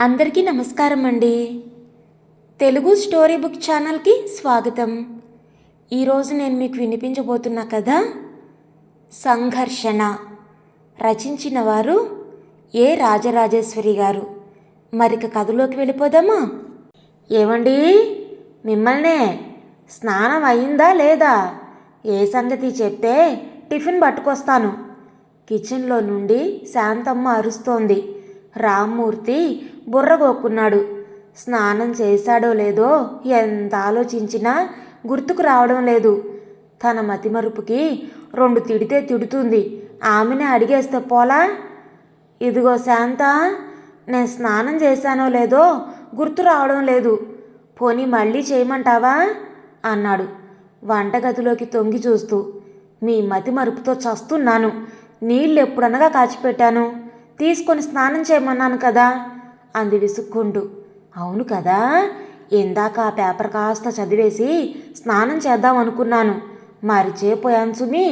అందరికీ నమస్కారం అండి. తెలుగు స్టోరీ బుక్ ఛానల్కి స్వాగతం. ఈరోజు నేను మీకు వినిపించబోతున్న కథ సంఘర్షణ. రచించిన వారు ఏ రాజరాజేశ్వరి గారు? మరిక కథలోకి వెళ్ళిపోదామా? ఏమండి మిమ్మల్నే స్నానం అయిందా లేదా? ఏ సంగతి చెప్తే టిఫిన్ పట్టుకొస్తాను. కిచెన్లో నుండి శాంతమ్మ అరుస్తోంది. రామ్మూర్తి బుర్రగోక్కున్నాడు. స్నానం చేశాడో లేదో ఎంత ఆలోచించినా గుర్తుకు రావడం లేదు. తన మతిమరుపుకి రెండు తిడితే తిడుతుంది. ఆమెనే అడిగేస్తే పోలా? ఇదిగో శాంత నేను స్నానం చేశానో లేదో గుర్తు రావడం లేదు. పోనీ మళ్ళీ చేయమంటావా? అన్నాడు. వంటగదిలోకి తొంగి చూస్తూ. మీ మతి మరుపుతో చస్తున్నాను. నీళ్ళు ఎప్పుడనగా కాచిపెట్టాను? తీసుకొని స్నానం చేయమన్నాను కదా అంది విసుక్కుంటూ. అవును కదా ఇందాక ఆ పేపర్ కాస్త చదివేసి స్నానం చేద్దాం అనుకున్నాను. మరిచేపోయాను సుమి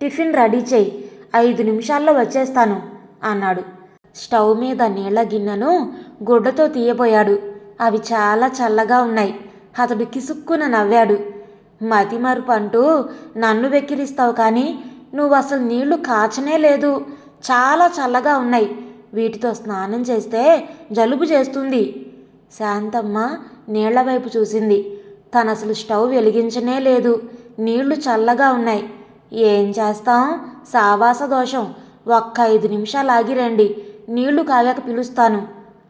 టిఫిన్ రెడీ చేయి ఐదు నిమిషాల్లో వచ్చేస్తాను అన్నాడు. స్టవ్ మీద నీళ్ళ గిన్నెను గుడ్డతో తీయబోయాడు. అవి చాలా చల్లగా ఉన్నాయి. అతడు కిసుక్కున నవ్వాడు. మతిమరుపు అంటూ నన్ను వెక్కిరిస్తావు కానీ నువ్వు అసలు నీళ్ళు కాచనే లేదు. చాలా చల్లగా ఉన్నాయి. వీటితో స్నానం చేస్తే జలుబు చేస్తుంది. శాంతమ్మ నీళ్ళ వైపు చూసింది. తను అసలు స్టవ్ వెలిగించనే లేదు. నీళ్ళు చల్లగా ఉన్నాయి. ఏం చేస్తాం? సావాస దోషం. ఒక్క ఐదు నిమిషాలు ఆగిరండి నీళ్ళు కాగాక పిలుస్తాను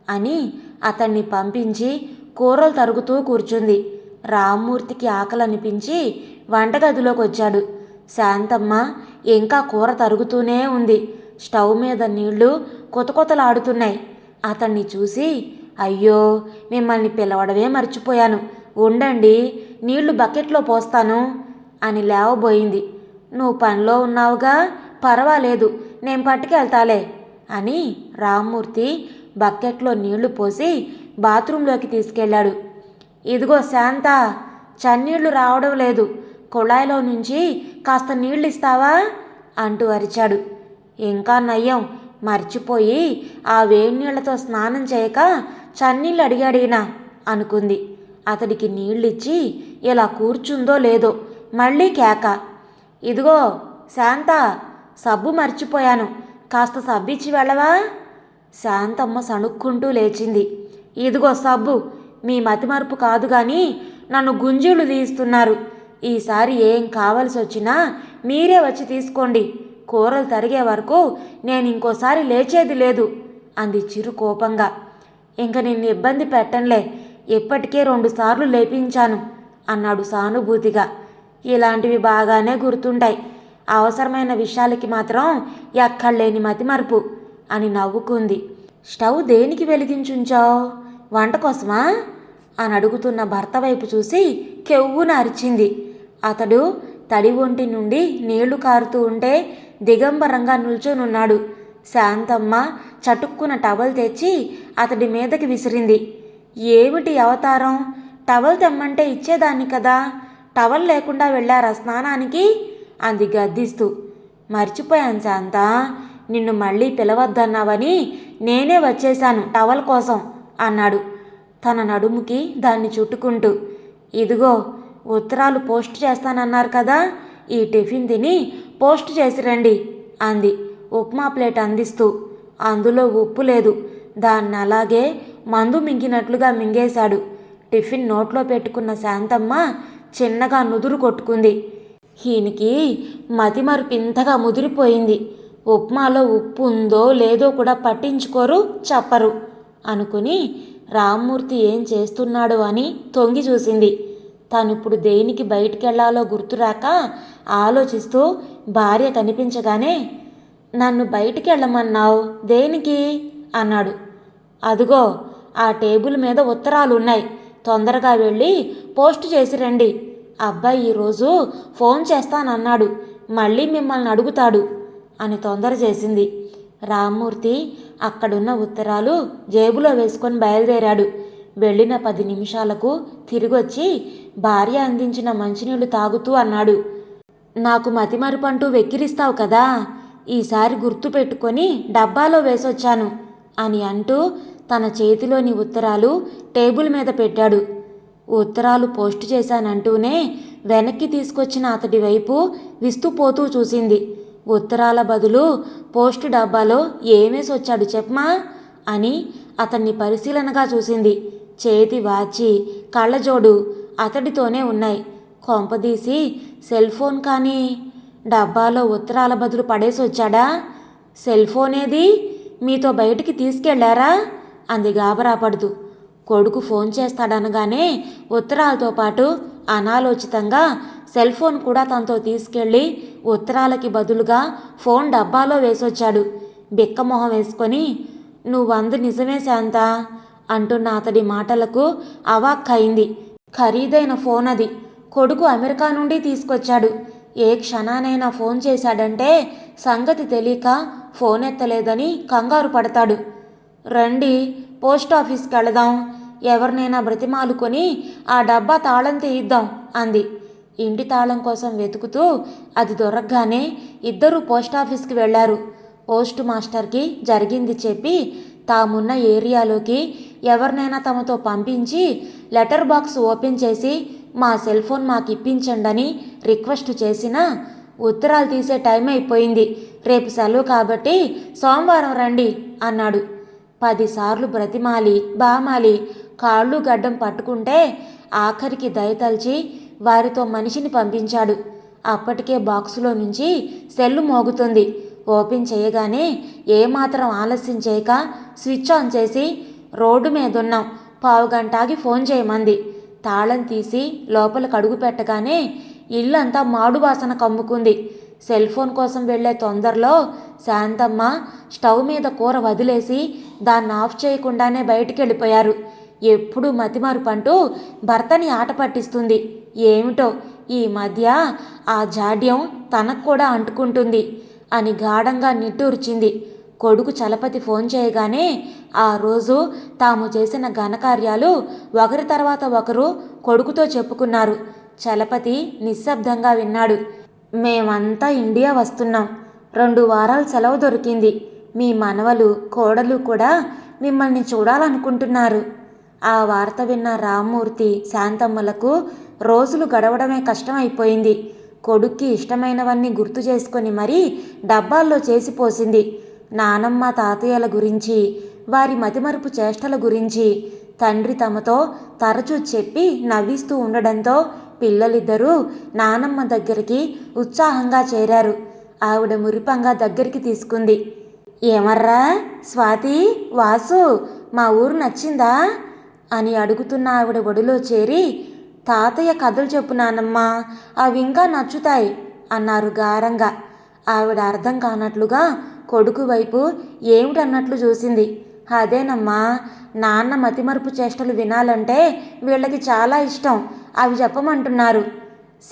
అని అతన్ని పంపించి కూరలు తరుగుతూ కూర్చుంది. రామ్మూర్తికి ఆకలి అనిపించి వంటగదిలోకి వచ్చాడు శాంతమ్మ ఇంకా కూర తరుగుతూనే ఉంది. స్టవ్ మీద నీళ్ళు కొతకొతలాడుతున్నాయి అతన్ని చూసి అయ్యో మిమ్మల్ని పిలవడమే మర్చిపోయాను. ఉండండి నీళ్ళు బకెట్లో పోస్తాను అని లేవబోయింది. నువ్వు పనిలో ఉన్నావుగా? పర్వాలేదు నేను పట్టుకెళ్తాలే అని రామ్మూర్తి బకెట్లో నీళ్ళు పోసి బాత్రూంలోకి తీసుకెళ్ళాడు. ఇదిగో శాంత చన్నీళ్ళు రావడం లేదు. కుళాయిలో నుంచి కాస్త నీళ్ళు ఇస్తావా? అంటూ అరిచాడు. ఇంకా నయ్యం మర్చిపోయి ఆ వేడి నీళ్ళతో స్నానం చేయక చన్నీళ్ళు అడిగాడినా అనుకుంది. అతడికి నీళ్ళిచ్చి ఇలా కూర్చుందో లేదో మళ్ళీ కేక. ఇదిగో శాంత సబ్బు మర్చిపోయాను. కాస్త సబ్బిచ్చి వెళ్ళవా? శాంతమ్మ సణుక్కుంటూ లేచింది. ఇదిగో సబ్బు మీ మతిమరుపు కాదు కానీ నన్ను గుంజులు తీస్తున్నారు ఈసారి ఏం కావలసి వచ్చినా మీరే వచ్చి తీసుకోండి. కూరలు తరిగే వరకు నేను ఇంకోసారి లేచేది లేదు అంది చిరు కోపంగా. ఇంక నిన్ను ఇబ్బంది పెట్టంలే ఇప్పటికే రెండుసార్లు లేపించాను అన్నాడు సానుభూతిగా. ఇలాంటివి బాగానే గుర్తుంటాయి. అవసరమైన విషయాలకి మాత్రం ఎక్కడలేని మతిమరుపు అని నవ్వుకుంది. స్టవ్ దేనికి వెలిగించుంచావు? వంట కోసమా? అని అడుగుతున్న భర్త వైపు చూసి కెవ్వున అరిచింది. అతడు తడి ఒంటి నుండి నీళ్ళు కారుతూ ఉంటే దిగంబరంగా నిల్చొనున్నాడు. శాంతమ్మ చటుక్కున టవల్ తెచ్చి అతడి మీదకి విసిరింది. ఏమిటి అవతారం? టవల్ తెమ్మంటే ఇచ్చేదాన్ని కదా? టవల్ లేకుండా వెళ్ళారా స్నానానికి? అంది గద్దిస్తూ. మర్చిపోయాను శాంత. నిన్ను మళ్ళీ పిలవద్దన్నావని నేనే వచ్చేశాను టవల్ కోసం అన్నాడు. తన నడుముకి దాన్ని చుట్టుకుంటూ. ఇదిగో ఉత్తరాలు పోస్ట్ చేస్తానన్నారు కదా ఈ టిఫిన్ తిని పోస్ట్ చేసి రండి అంది. ఉప్మా ప్లేట్ అందిస్తూ. అందులో ఉప్పు లేదు. దాన్ని అలాగే మందు మింగినట్లుగా మింగేశాడు. టిఫిన్ నోట్లో పెట్టుకున్న శాంతమ్మ చిన్నగా నుదురు కొట్టుకుంది. ఈయనకి మతిమరుపు ఇంతగా ముదిరిపోయింది. ఉప్మాలో ఉప్పు ఉందో లేదో కూడా పట్టించుకోరు చెప్పరు అనుకుని రామ్మూర్తి ఏం చేస్తున్నాడు అని తొంగి చూసింది. తానిప్పుడు దేనికి బయటికెళ్ళాలో గుర్తురాక ఆలోచిస్తూ భార్య కనిపించగానే నన్ను బయటికి వెళ్ళమన్నావు దేనికి? అన్నాడు. అదిగో ఆ టేబుల్ మీద ఉత్తరాలు ఉన్నాయి తొందరగా వెళ్ళి పోస్ట్ చేసి రండి. అబ్బాయి ఈరోజు ఫోన్ చేస్తానన్నాడు. మళ్ళీ మిమ్మల్ని అడుగుతాడు అని తొందర చేసింది. రామ్మూర్తి అక్కడున్న ఉత్తరాలు జేబులో వేసుకొని బయలుదేరాడు. వెళ్ళిన పది నిమిషాలకు తిరిగొచ్చి భార్య అందించిన మంచినీళ్ళు తాగుతూ అన్నాడు. నాకు మతిమరుపంటూ వెక్కిరిస్తావు కదా ఈసారి గుర్తు పెట్టుకొని డబ్బాలో వేసొచ్చాను అని అంటూ తన చేతిలోని ఉత్తరాలు టేబుల్ మీద పెట్టాడు. ఉత్తరాలు పోస్ట్ చేశానంటూనే వెనక్కి తీసుకొచ్చిన అతడి వైపు విస్తుపోతూ చూసింది. ఉత్తరాల బదులు పోస్ట్ డబ్బాలో ఏమేసొచ్చాడు చెప్పమా అని అతన్ని పరిశీలనగా చూసింది. చేతి వాచి కళ్ళజోడు అతడితోనే ఉన్నాయి. కొంపదీసి సెల్ ఫోన్ కానీ డబ్బాలో ఉత్తరాల బదులు పడేసి వచ్చాడా? సెల్ ఫోన్ ఏది? మీతో బయటికి తీసుకెళ్ళారా? అంది గాబరా పడుతూ కొడుకు ఫోన్ చేస్తాడనగానే ఉత్తరాలతో పాటు అనాలోచితంగా సెల్ ఫోన్ కూడా తనతో తీసుకెళ్ళి ఉత్తరాలకి బదులుగా ఫోన్ డబ్బాలో వేసొచ్చాడు. బిక్కమొహం వేసుకొని నువ్వందు నిజమే శాంతా అంటున్న అతడి మాటలకు అవాక్కయింది ఖరీదైన ఫోన్ అది. కొడుకు అమెరికా నుండి తీసుకొచ్చాడు. ఏ క్షణానైనా ఫోన్ చేశాడంటే సంగతి తెలియక ఫోన్ ఎత్తలేదని కంగారు పడతాడు. రండి పోస్ట్ ఆఫీస్కి వెళదాం. ఎవరినైనా బ్రతిమాలుకొని ఆ డబ్బా తాళం తీయిద్దాం అంది. ఇంటి తాళం కోసం వెతుకుతూ అది దొరకగానే ఇద్దరూ పోస్ట్ ఆఫీస్కి వెళ్ళారు పోస్ట్ మాస్టర్కి జరిగింది చెప్పి తామున్న ఏరియాలోకి ఎవరినైనా తమతో పంపించి లెటర్ బాక్స్ ఓపెన్ చేసి మా సెల్ ఫోన్ మాకు ఇప్పించండి రిక్వెస్ట్ చేసినా ఉత్తరాలు తీసే టైం అయిపోయింది. రేపు సెలవు కాబట్టి సోమవారం రండి అన్నాడు. పదిసార్లు బ్రతిమాలి బామాలి కాళ్ళు గడ్డం పట్టుకుంటే ఆఖరికి దయతలిచి వారితో మనిషిని పంపించాడు. అప్పటికే బాక్సులో నుంచి సెల్లు మోగుతుంది. ఓపెన్ చేయగానే ఏమాత్రం ఆలస్యం చేయక స్విచ్ ఆన్ చేసి రోడ్డు మీదున్నాం. పావుగంటాగి ఫోన్ చేయమంది. తాళం తీసి లోపలికి అడుగు పెట్టగానే ఇల్లంతా మాడు వాసన కమ్ముకుంది. సెల్ ఫోన్ కోసం వెళ్ళే తొందరలో శాంతమ్మ స్టవ్ మీద కూర వదిలేసి దాన్ని ఆఫ్ చేయకుండానే బయటికి వెళ్ళిపోయారు. ఎప్పుడు మతిమరుపంటూ భర్తని ఆట పట్టిస్తుంది. ఏమిటో ఈ మధ్య ఆ జాడ్యం తనకు కూడా అంటుకుంటుంది. అని గాఢంగా నిట్టూర్చింది. కొడుకు చలపతి ఫోన్ చేయగానే ఆ రోజు తాము చేసిన ఘనకార్యాలు ఒకరి తర్వాత ఒకరు కొడుకుతో చెప్పుకున్నారు. చలపతి నిశ్శబ్దంగా విన్నాడు. మేమంతా ఇండియా వస్తున్నాం. రెండు వారాలు సెలవు దొరికింది. మీ మనవలు కోడలు కూడా మిమ్మల్ని చూడాలనుకుంటున్నారు. ఆ వార్త విన్న రామ్మూర్తి శాంతమ్మలకు రోజులు గడవడమే కష్టమైపోయింది. కొడుక్కి ఇష్టమైనవన్నీ గుర్తు చేసుకొని మరీ డబ్బాల్లో చేసిపోసింది నానమ్మ తాతయ్యల గురించి వారి మతిమరుపు చేష్టల గురించి తండ్రి తమతో తరచూ చెప్పి నవ్విస్తూ ఉండడంతో పిల్లలిద్దరూ నానమ్మ దగ్గరికి ఉత్సాహంగా చేరారు. ఆవిడ మురిపంగా దగ్గరికి తీసుకుంది. ఏమర్రా స్వాతి వాసు మా ఊరు నచ్చిందా? అని అడుగుతున్న ఆవిడ ఒడిలో చేరి తాతయ్య కథలు చెప్పు నానమ్మా అవి ఇంకా నచ్చుతాయి అన్నారు గారంగా. ఆవిడ అర్థం కానట్లుగా కొడుకు వైపు ఏమిటన్నట్లు చూసింది. అదేనమ్మా నాన్న మతిమరుపు చేష్టలు వినాలంటే వీళ్ళకి చాలా ఇష్టం అవి చెప్పమంటున్నారు.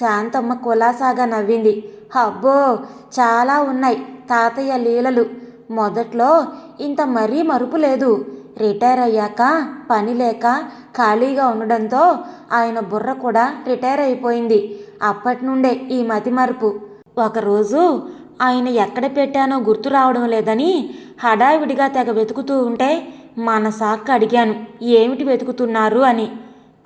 శాంతమ్మ కులాసాగా నవ్వింది. అబ్బో చాలా ఉన్నాయి తాతయ్య లీలలు. మొదట్లో ఇంత మరీ మరుపు లేదు. రిటైర్ అయ్యాక పని లేక ఖాళీగా ఉండడంతో ఆయన బుర్ర కూడా రిటైర్ అయిపోయింది. అప్పటి నుండే ఈ మతిమరుపు. ఒకరోజు ఆయన ఎక్కడ పెట్టానో గుర్తు రావడం లేదని హడావిడిగా తెగ వెతుకుతూ ఉంటే మన సాక్క అడిగాను ఏమిటి వెతుకుతున్నారు? అని.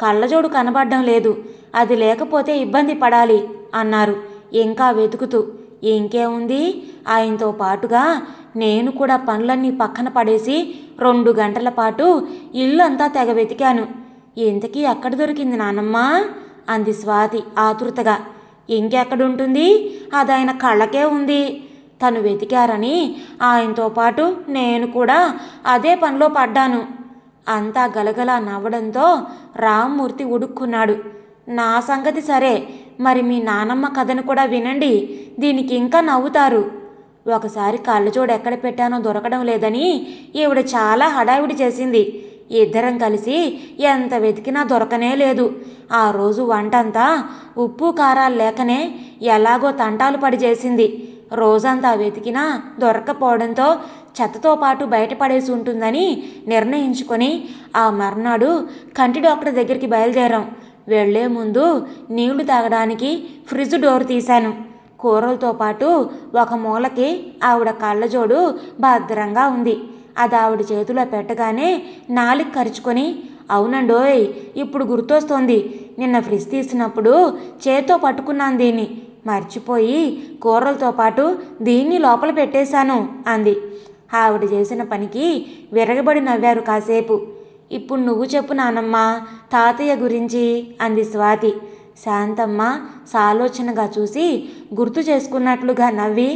కళ్ళజోడు కనబడడం లేదు అది లేకపోతే ఇబ్బంది పడాలి అన్నారు. ఇంకా వెతుకుతూ ఇంకేముంది ఆయనతో పాటుగా నేను కూడా పనులన్నీ పక్కన పడేసి రెండు గంటల పాటు ఇల్లు అంతా తెగ వెతికాను. ఇంతకీ ఎక్కడ దొరికింది నానమ్మ? అంది స్వాతి ఆతృతగా. ఇంకెక్కడుంటుంది? అది ఆయన కళ్ళకే ఉంది. తను వెతికారని ఆయనతో పాటు నేను కూడా అదే పనిలో పడ్డాను. అంతా గలగలా నవ్వడంతో రామ్మూర్తి ఉడుక్కున్నాడు. నా సంగతి సరే. మరి మీ నానమ్మ కథను కూడా వినండి. దీనికి ఇంకా నవ్వుతారు. ఒకసారి కళ్ళజోడు ఎక్కడ పెట్టానో దొరకడం లేదని ఈవిడ చాలా హడావిడి చేసింది. ఇద్దరం కలిసి ఎంత వెతికినా దొరకనే లేదు. ఆ రోజు వంటంతా ఉప్పు కారాలు లేకనే ఎలాగో తంటాలు పడి చేసింది. రోజంతా వెతికినా దొరకపోవడంతో చెత్తతో పాటు బయటపడేసి ఉంటుందని నిర్ణయించుకొని ఆ మర్నాడు కంటి డాక్టర్ దగ్గరికి బయలుదేరాం. వెళ్ళే ముందు నీళ్ళు తాగడానికి ఫ్రిడ్జ్ డోర్ తీశాను. కూరలతో పాటు ఒక మూలకి ఆవిడ కళ్ళజోడు భద్రంగా ఉంది. అది ఆవిడ చేతిలో పెట్టగానే నాలుగు కరుచుకొని అవునండోయ్ ఇప్పుడు గుర్తొస్తోంది. నిన్న ఫ్రిజ్ తీసినప్పుడు చేత్తో పట్టుకున్నాను దీన్ని. మర్చిపోయి కూరలతో పాటు దీన్ని లోపల పెట్టేశాను అంది. ఆవిడ చేసిన పనికి విరగబడి నవ్వారు కాసేపు. ఇప్పుడు నువ్వు చెప్పు నానమ్మ తాతయ్య గురించి అంది స్వాతి. శాంతమ్మ సాలోచనగా చూసి గుర్తు చేసుకున్నట్లుగా నవ్వి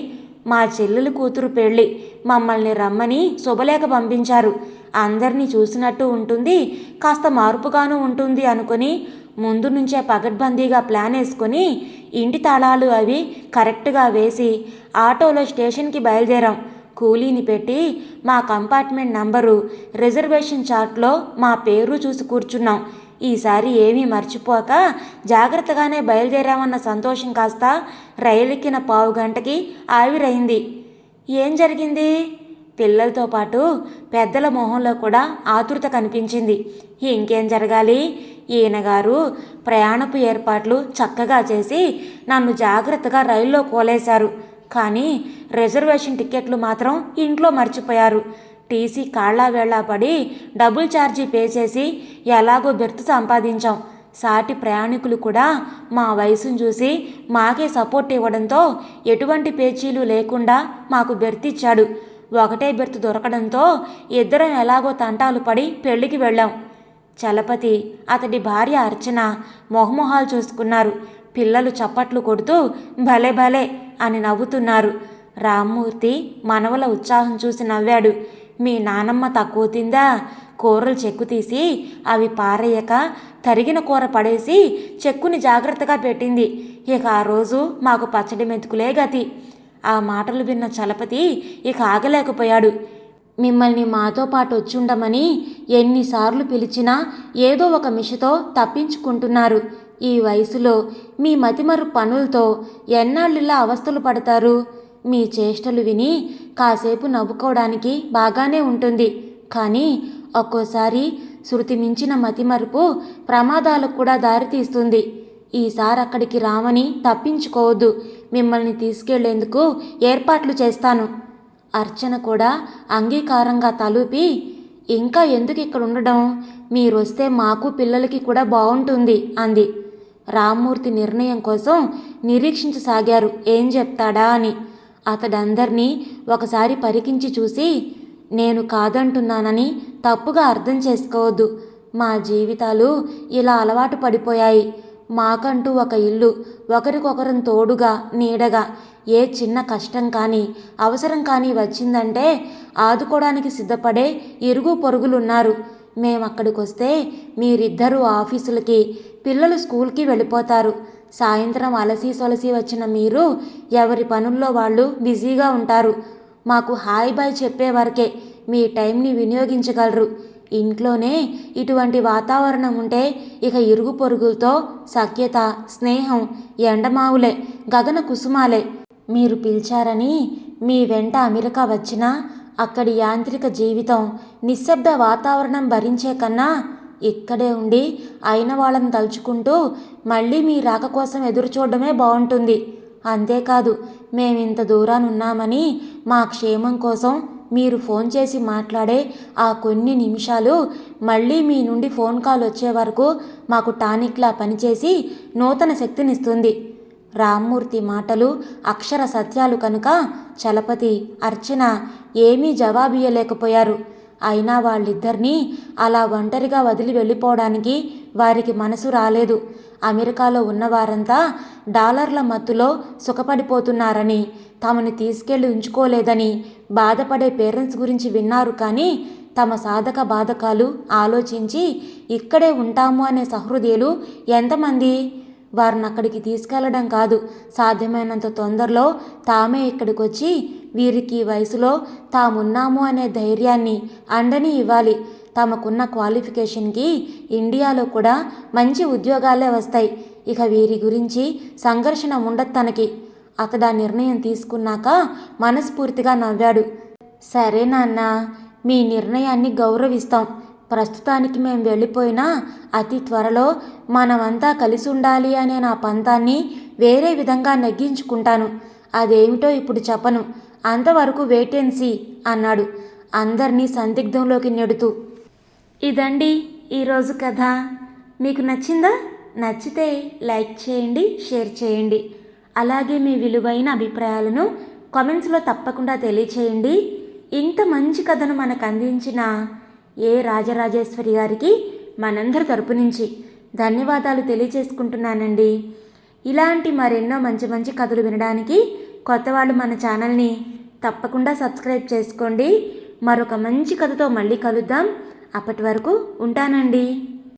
మా చెల్లెలు కూతురు పెళ్ళి మమ్మల్ని రమ్మని శుభలేఖ పంపించారు. అందరినీ చూసినట్టు ఉంటుంది కాస్త మార్పుగాను ఉంటుంది అనుకొని ముందు నుంచే పగడ్బందీగా ప్లాన్ వేసుకొని ఇంటి తాళాలు అవి కరెక్ట్గా వేసి ఆటోలో స్టేషన్కి బయలుదేరాం. కూలీని పెట్టి మా కంపార్ట్మెంట్ నంబరు రిజర్వేషన్ చార్ట్లో మా పేరు చూసి కూర్చున్నాం. ఈసారి ఏమీ మర్చిపోక జాగ్రత్తగానే బయలుదేరామన్న సంతోషం కాస్త రైలెక్కిన పావు గంటకి ఆవిరైంది. ఏం జరిగింది? పిల్లలతో పాటు పెద్దల మొహంలో కూడా ఆతృత కనిపించింది. ఇంకేం జరగాలి? ఈయనగారు ప్రయాణపు ఏర్పాట్లు చక్కగా చేసి నన్ను జాగ్రత్తగా రైల్లో కోలేశారు. కానీ రిజర్వేషన్ టికెట్లు మాత్రం ఇంట్లో మర్చిపోయారు. టీసీ కాళ్ళ పడి డబుల్ ఛార్జీ పే చేసి ఎలాగో బెర్త్ సంపాదించాం. సాటి ప్రయాణికులు కూడా మా వయసును చూసి మాకే సపోర్ట్ ఇవ్వడంతో ఎటువంటి పేచీలు లేకుండా మాకు బెర్త్ ఇచ్చాడు. ఒకటే బెర్త్ దొరకడంతో ఇద్దరం ఎలాగో తంటాలు పడి పెళ్ళికి వెళ్ళాం. చలపతి అతడి భార్య అర్చన మొహమొహాలు చూసుకున్నారు. పిల్లలు చప్పట్లు కొడుతూ భలే భలే అని నవ్వుతున్నారు. రామ్మూర్తి మనవల ఉత్సాహం చూసి నవ్వాడు. మీ నానమ్మ తక్కువ తిందా? కూరలు చెక్కు తీసి అవి పారేయక తరిగిన కూర పడేసి చెక్కుని జాగ్రత్తగా పెట్టింది. ఇక ఆ రోజు మాకు పచ్చడి మెతుకులే గతి. ఆ మాటలు విన్న చలపతి ఇక ఆగలేకపోయాడు. మిమ్మల్ని మాతో పాటు వచ్చుండమని ఎన్నిసార్లు పిలిచినా ఏదో ఒక మిషతో తప్పించుకుంటున్నారు. ఈ వయసులో మీ మతిమరు పనులతో ఎన్నాళ్ళిలా అవస్థలు పడతారు? మీ చేష్టలు విని కాసేపు నవ్వుకోవడానికి బాగానే ఉంటుంది. కానీ ఒక్కోసారి శృతి మించిన మతిమరుపు ప్రమాదాలకు కూడా దారితీస్తుంది. ఈసారి అక్కడికి రామని తప్పించుకోవద్దు. మిమ్మల్ని తీసుకెళ్ళేందుకు ఏర్పాట్లు చేస్తాను. అర్చన కూడా అంగీకారంగా తలూపి ఇంకా ఎందుకు ఇక్కడ ఉండడం మీరొస్తే మాకు పిల్లలకి కూడా బాగుంటుంది అంది. రామ్మూర్తి నిర్ణయం కోసం నిరీక్షించసాగారు. ఏం చెప్తాడా అని. అతడందరినీ ఒకసారి పరికించి చూసి నేను కాదంటున్నానని తప్పుగా అర్థం చేసుకోవద్దు. మా జీవితాలు ఇలా అలవాటు పడిపోయాయి. మాకంటూ ఒక ఇల్లు ఒకరికొకరం తోడుగా నీడగా. ఏ చిన్న కష్టం కానీ అవసరం కానీ వచ్చిందంటే ఆదుకోవడానికి సిద్ధపడే ఇరుగు పొరుగులున్నారు. మేమక్కడికి వస్తే మీరిద్దరూ ఆఫీసులకి పిల్లలు స్కూల్కి వెళ్ళిపోతారు. సాయంత్రం అలసి సొలసి వచ్చిన మీరు ఎవరి పనుల్లో వాళ్ళు బిజీగా ఉంటారు. మాకు హాయ్ బాయ్ చెప్పే వరకే మీ టైంని వినియోగించగలరు. ఇంట్లోనే ఇటువంటి వాతావరణం ఉంటే ఇక ఇరుగు పొరుగులతో సఖ్యత స్నేహం ఎండమావులే గగన కుసుమాలే. మీరు పిలిచారని మీ వెంట అమెరికా వచ్చినా అక్కడి యాంత్రిక జీవితం నిశ్శబ్ద వాతావరణం భరించే కన్నా ఇక్కడే ఉండి అయిన వాళ్ళని తలుచుకుంటూ మళ్ళీ మీ రాక కోసం ఎదురు చూడడమే బాగుంటుంది అంతేకాదు మేమింత దూరాన ఉన్నామని మా క్షేమం కోసం మీరు ఫోన్ చేసి మాట్లాడే ఆ కొన్ని నిమిషాలు మళ్ళీ మీ నుండి ఫోన్ కాల్ వచ్చే వరకు మాకు టానిక్లా పనిచేసి నూతన శక్తినిస్తుంది. రామ్మూర్తి మాటలు అక్షర సత్యాలు కనుక చలపతి అర్చన ఏమీ జవాబియ్యలేకపోయారు. అయినా వాళ్ళిద్దరినీ అలా ఒంటరిగా వదిలి వెళ్ళిపోవడానికి వారికి మనసు రాలేదు. అమెరికాలో ఉన్నవారంతా డాలర్ల మత్తులో సుఖపడిపోతున్నారని తమని తీసుకెళ్ళి ఉంచుకోలేదని బాధపడే పేరెంట్స్ గురించి విన్నారు కానీ తమ సాధక బాధకాలు ఆలోచించి ఇక్కడే ఉంటాము అనే సహృదయులు ఎంతమంది? వారిని అక్కడికి తీసుకెళ్ళడం కాదు. సాధ్యమైనంత తొందరలో తామే ఇక్కడికి వచ్చి వీరికి ఈ వయసులో తామున్నాము అనే ధైర్యాన్ని అండని ఇవ్వాలి. తమకున్న క్వాలిఫికేషన్కి ఇండియాలో కూడా మంచి ఉద్యోగాలే వస్తాయి. ఇక వీరి గురించి సంఘర్షణ ఉండదు తనకి. అతడు ఆ నిర్ణయం తీసుకున్నాక మనస్ఫూర్తిగా నవ్వాడు. సరే నాన్న మీ నిర్ణయాన్ని గౌరవిస్తాం. ప్రస్తుతానికి మేము వెళ్ళిపోయినా అతి త్వరలో మనమంతా కలిసి ఉండాలి అనే నా పంతాన్ని వేరే విధంగా నెగ్గించుకుంటాను. అదేమిటో ఇప్పుడు చెప్పను. అంతవరకు వేటెన్సీ అన్నాడు. అందరినీ సందిగ్ధంలోకి నెడుతూ. ఇదండి ఈరోజు కథ. మీకు నచ్చిందా? నచ్చితే లైక్ చేయండి షేర్ చేయండి. అలాగే మీ విలువైన అభిప్రాయాలను కామెంట్స్లో తప్పకుండా తెలియచేయండి. ఇంత మంచి కథను మనకు అందించిన ఏ రాజరాజేశ్వరి గారికి మనందరి తరపు నుంచి ధన్యవాదాలు తెలియచేసుకుంటున్నానండి ఇలాంటి మరెన్నో మంచి మంచి కథలు వినడానికి కొత్త వాళ్ళు మన ఛానల్ని తప్పకుండా సబ్స్క్రైబ్ చేసుకోండి. మరొక మంచి కథతో మళ్ళీ కలుద్దాం. అప్పటి వరకు ఉంటానండి.